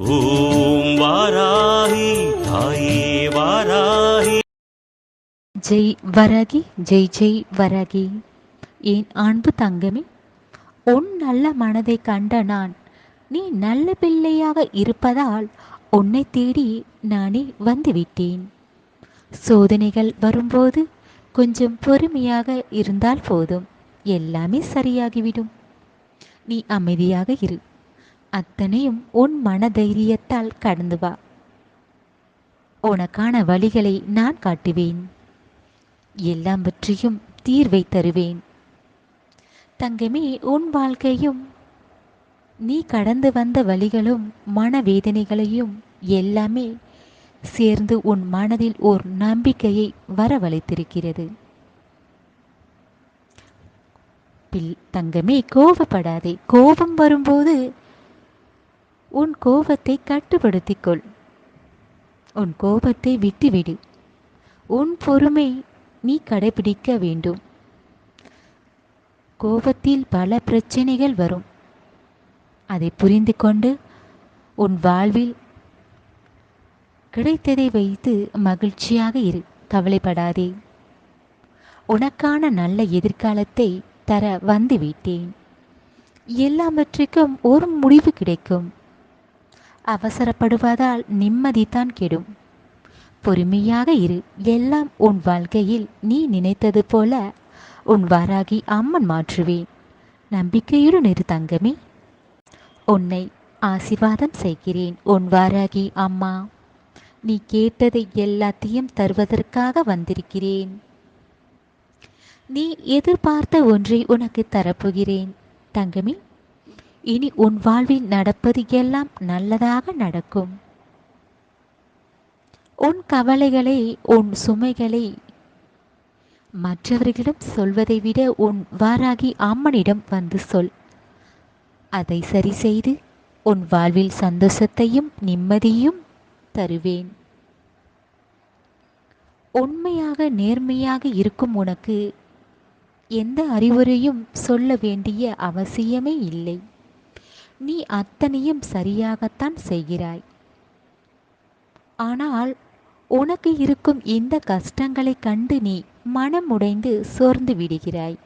ஓம் வாராகி தாயே வாராகி. ஜெய் வரகி ஜெய் ஜெய் வரகி. என் அன்பு தங்கமே உன் நல்ல மனதை கண்ட நான் நீ நல்ல பிள்ளையாக இருப்பதால் உன்னை தேடி நானே வந்துவிட்டேன். சோதனைகள் வரும்போது கொஞ்சம் பொறுமையாக இருந்தால் போதும். எல்லாமே சரியாகிவிடும். நீ அமைதியாக இரு. அத்தனையும் உன் மனதைரியத்தால் கடந்து வா. உனக்கான வழிகளை நான் காட்டுவேன். எல்லாம் பற்றியும் தீர்வை தருவேன். தங்கமே உன் வாழ்க்கையும் நீ கடந்து வந்த வழிகளும் மனவேதனைகளையும் எல்லாமே சேர்ந்து உன் மனதில் ஓர் நம்பிக்கையை வரவழைத்திருக்கிறது. பில் தங்கமே கோபப்படாதே கோபம் வரும்போது உன் கோபத்தை கட்டுப்படுத்திக் கொள் உன் கோபத்தை விட்டுவிடு. உன் பொறுமை நீ கடைபிடிக்க வேண்டும். கோபத்தில் பல பிரச்சனைகள் வரும். அதை புரிந்து கொண்டு உன் வாழ்வில் கிடைத்ததை வைத்து மகிழ்ச்சியாக இரு. கவலைப்படாதே. உனக்கான நல்ல எதிர்காலத்தை தர வந்துவிட்டேன். எல்லாவற்றுக்கும் ஒரு முடிவு கிடைக்கும். அவசரப்படுவதால் நிம்மதிதான் கெடும். பொறுமையாக இரு. எல்லாம் உன் வாழ்க்கையில் நீ நினைத்தது போல உன் வாராகி அம்மன் மாற்றுவேன். நம்பிக்கையுடன் இரு தங்கமே. உன்னை ஆசிர்வாதம் செய்கிறேன் உன் வாராகி அம்மா. நீ கேட்டதை எல்லாத்தையும் தருவதற்காக வந்திருக்கிறேன். நீ எதிர்பார்த்த ஒன்றை உனக்கு தரப்போகிறேன். தங்கமே இனி உன் வாழ்வில் நடப்பது எல்லாம் நல்லதாக நடக்கும். உன் கவலைகளை உன் சுமைகளை மற்றவர்களிடம் சொல்வதை விட உன் வாராகி அம்மனிடம் வந்து சொல். அதை சரி செய்து உன் வாழ்வில் சந்தோஷத்தையும் நிம்மதியும் தருவேன். உண்மையாக நேர்மையாக இருக்கும் உனக்கு எந்த அறிவுரையும் சொல்ல வேண்டிய அவசியமே இல்லை. நீ அத்தனையும் சரியாகத்தான் செய்கிறாய். ஆனால் உனக்கு இருக்கும் இந்த கஷ்டங்களை கண்டு நீ மனமுடைந்து சோர்ந்து விடுகிறாய்.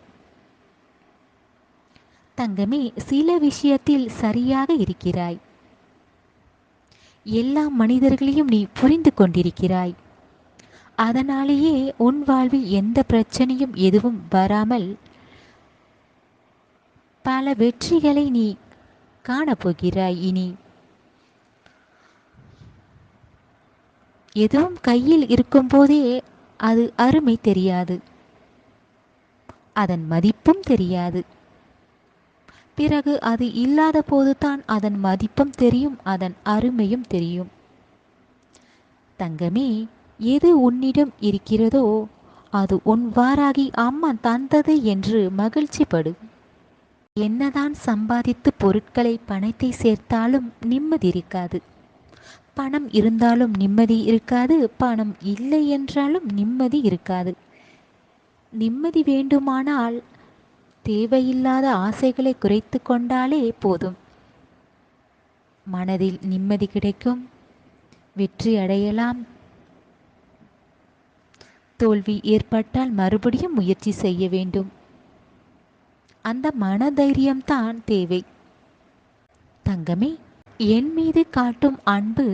தங்கமே சில விஷயத்தில் சரியாக இருக்கிறாய். எல்லா மனிதர்களையும் நீ புரிந்து கொண்டிருக்கிறாய். அதனாலேயே உன் வாழ்வில் எந்த பிரச்சனையும் எதுவும் வராமல் பல வெற்றிகளை நீ காணப்போகிறாய் இனி. எதுவும் கையில் இருக்கும்போதே அது அருமை தெரியாது. அதன் மதிப்பும் தெரியாது. பிறகு அது இல்லாத போதுதான் அதன் மதிப்பும் தெரியும் அதன் அருமையும் தெரியும். தங்கமே எது உன்னிடம் இருக்கிறதோ அது உன் வாராகி அம்மா தந்தது என்று மகிழ்ச்சிப்படு. என்னதான் சம்பாதித்து பொருட்களை பணத்தை சேர்த்தாலும் நிம்மதி இருக்காது. பணம் இருந்தாலும் நிம்மதி இருக்காது பணம் இல்லை என்றாலும் நிம்மதி இருக்காது. நிம்மதி வேண்டுமானால் தேவையில்லாத ஆசைகளை குறைத்து கொண்டாலே போதும். மனதில் நிம்மதி கிடைக்கும் வெற்றி அடையலாம். தோல்வி ஏற்பட்டால் மறுபடியும் முயற்சி செய்ய வேண்டும். அந்த மனதைரியம்தான் தேவை. தங்கமே என் மீது காட்டும் அன்பு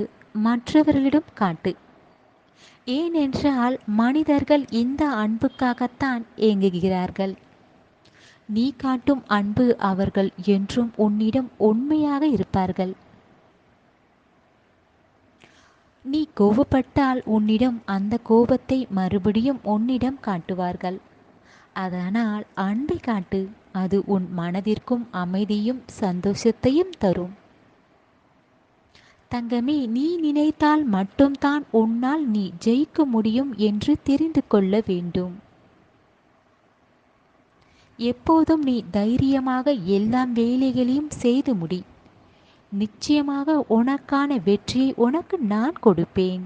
மற்றவர்களிடம் காட்டு. ஏனென்றால் மனிதர்கள் இந்த அன்புக்காகத்தான் ஏங்குகிறார்கள். நீ காட்டும் அன்பு அவர்கள் என்றும் உன்னிடம் உண்மையாக இருப்பார்கள். நீ கோபப்பட்டால் உன்னிடம் அந்த கோபத்தை மறுபடியும் உன்னிடம் காட்டுவார்கள். அதனால் அன்பை காட்டு அது உன் மனதிற்கும் அமைதியும் சந்தோஷத்தையும் தரும். தங்கமே நீ நினைத்தால் மட்டும்தான் உன்னால் நீ ஜெயிக்க முடியும் என்று தெரிந்து கொள்ள வேண்டும். எப்போதும் நீ தைரியமாக எல்லா வேலைகளையும் செய்து முடி. நிச்சயமாக உனக்கான வெற்றியை உனக்கு நான் கொடுப்பேன்.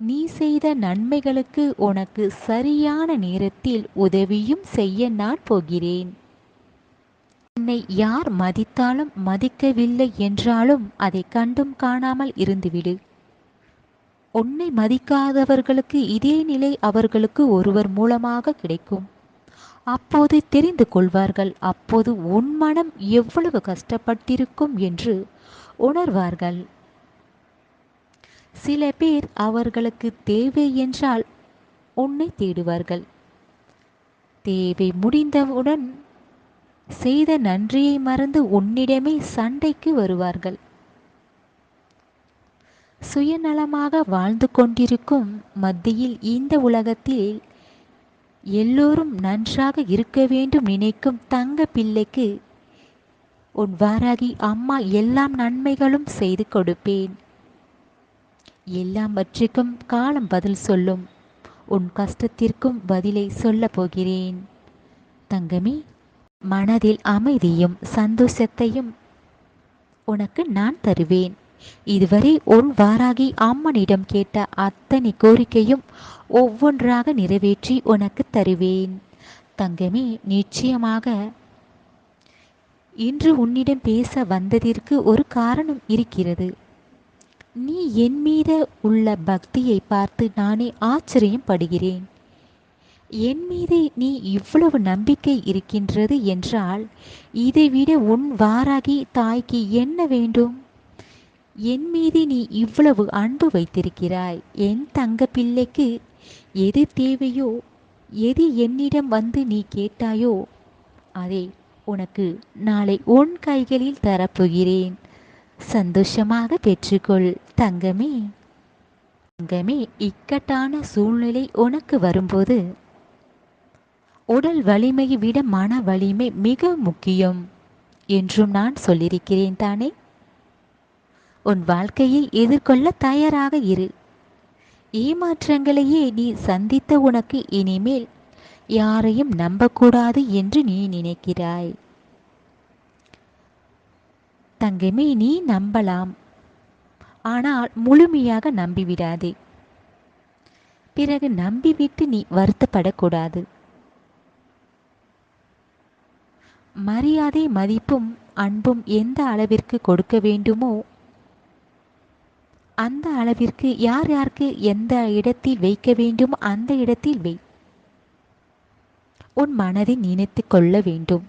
நீ செய்த நன்மைகளுக்கு உனக்கு சரியான நேரத்தில் உதவியும் செய்ய நான் போகிறேன். என்னை யார் மதித்தாலும் மதிக்கவில்லை என்றாலும் அதை கண்டும் காணாமல் இருந்துவிடு. உன்னை மதிக்காதவர்களுக்கு இதே நிலை அவர்களுக்கு ஒருவர் மூலமாக கிடைக்கும். அப்போது தெரிந்து கொள்வார்கள் அப்போது உன் மனம் எவ்வளவு கஷ்டப்பட்டிருக்கும் என்று உணர்வார்கள். சில பேர் அவர்களுக்கு தேவை என்றால் உன்னை தேடுவார்கள். தேவை முடிந்தவுடன் செய்த நன்றியை மறந்து உன்னிடமே சண்டைக்கு வருவார்கள். சுயநலமாக வாழ்ந்து கொண்டிருக்கும் மத்தியில் இந்த உலகத்தில் எல்லோரும் நன்றாக இருக்க வேண்டும் நினைக்கும் தங்க பிள்ளைக்கு உன் வாராகி அம்மா எல்லாம் நன்மைகளும் செய்து கொடுப்பேன். எல்லாவற்றுக்கும் காலம் பதில் சொல்லும். உன் கஷ்டத்திற்கும் பதிலை சொல்லப் போகிறேன். தங்கமே மனதில் அமைதியும் சந்தோஷத்தையும் உனக்கு நான் தருவேன். இதுவரை உன் வாராகி அம்மனிடம் கேட்ட அத்தனை கோரிக்கையும் ஒவ்வொன்றாக நிறைவேற்றி உனக்கு தருவேன். தங்கமே நிச்சயமாக இன்று உன்னிடம் பேச வந்ததிற்கு ஒரு காரணம் இருக்கிறது. நீ என் மீது உள்ள பக்தியை பார்த்து நானே ஆச்சரியம் படுகிறேன் என் மீது நீ இவ்வளவு நம்பிக்கை இருக்கின்றது என்றால் இதைவிட உன் வாராகி தாய்க்கு என்ன வேண்டும்? என் மீது நீ இவ்வளவு அன்பு வைத்திருக்கிறாய். என் தங்க பிள்ளைக்கு எது தேவையோ எது என்னிடம் வந்து நீ கேட்டாயோ அதை உனக்கு நாளை உன் கைகளில் தரப்போகிறேன். சந்தோஷமாக பெற்றுக்கொள் தங்கமே. தங்கமே இக்கட்டான சூழ்நிலை உனக்கு வரும்போது உடல் வலிமையை விட மன வலிமை மிக முக்கியம் என்றும் நான் சொல்லியிருக்கிறேன் தானே. உன் வாழ்க்கையை எதிர்கொள்ள தயாராக இரு. ஏமாற்றங்களையே நீ சந்தித்த உனக்கு இனிமேல் யாரையும் நம்பக்கூடாது என்று நீ நினைக்கிறாய். தங்கமே நீ நம்பலாம். ஆனால் முழுமையாக நம்பிவிடாதே. பிறகு நம்பிவிட்டு நீ வருத்தப்படக்கூடாது. மரியாதை மதிப்பும் அன்பும் எந்த அளவிற்கு கொடுக்க வேண்டுமோ அந்த அளவிற்கு யார் யாருக்கு எந்த இடத்தில் வைக்க வேண்டுமோ அந்த இடத்தில் வை. உன் மனதை நினைத்து கொள்ள வேண்டும்.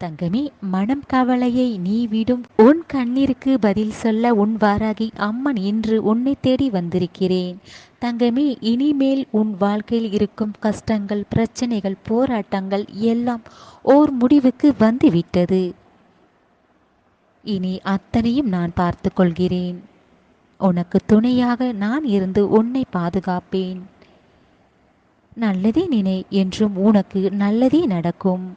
தங்கமே மனம் கவலையை நீ விடும். உன் கண்ணீருக்கு பதில் சொல்ல உன் வாராகி அம்மன் இன்று உன்னை தேடி வந்திருக்கிறேன். தங்கமே இனிமேல் உன் வாழ்க்கையில் இருக்கும் கஷ்டங்கள் பிரச்சனைகள் போராட்டங்கள் எல்லாம் ஓர் முடிவுக்கு வந்துவிட்டது. இனி அத்தனையும் நான் பார்த்து கொள்கிறேன். உனக்கு துணையாக நான் இருந்து உன்னை பாதுகாப்பேன். நல்லதே நினை என்றும் உனக்கு நல்லதே நடக்கும்.